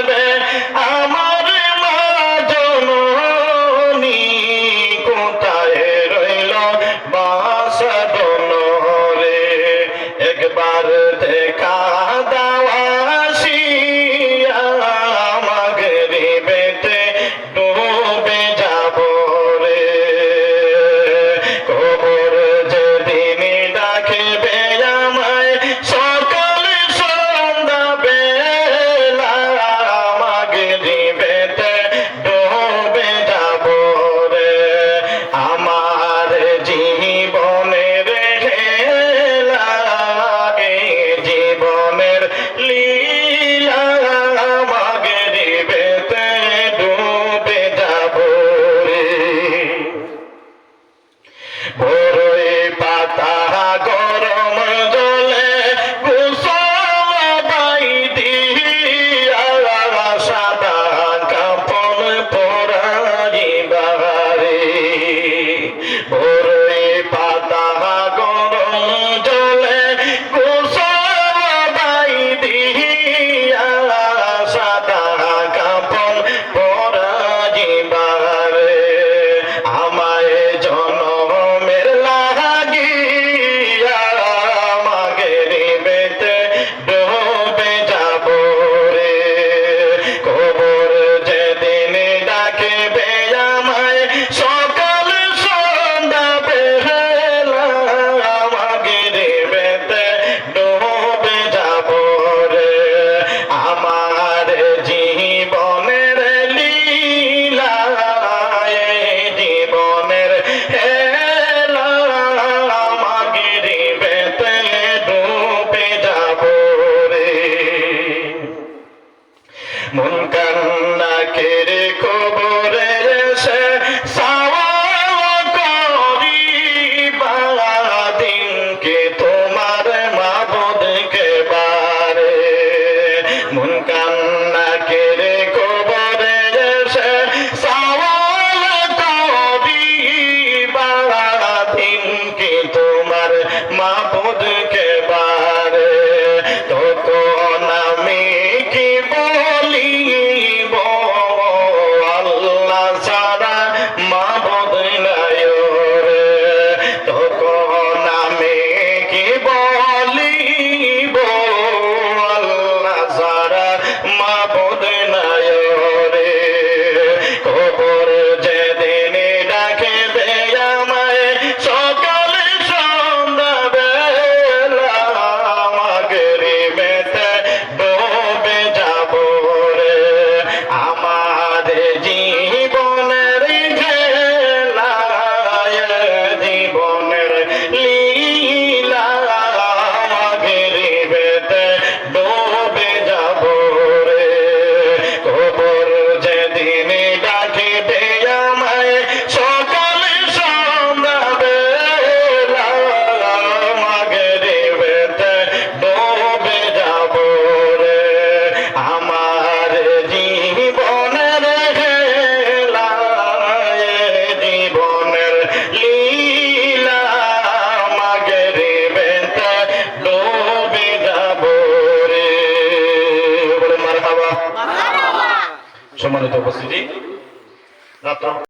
দেবে মন কান্না কেড়ে কবর সম্মানিত উপস্থিতি। রাত্র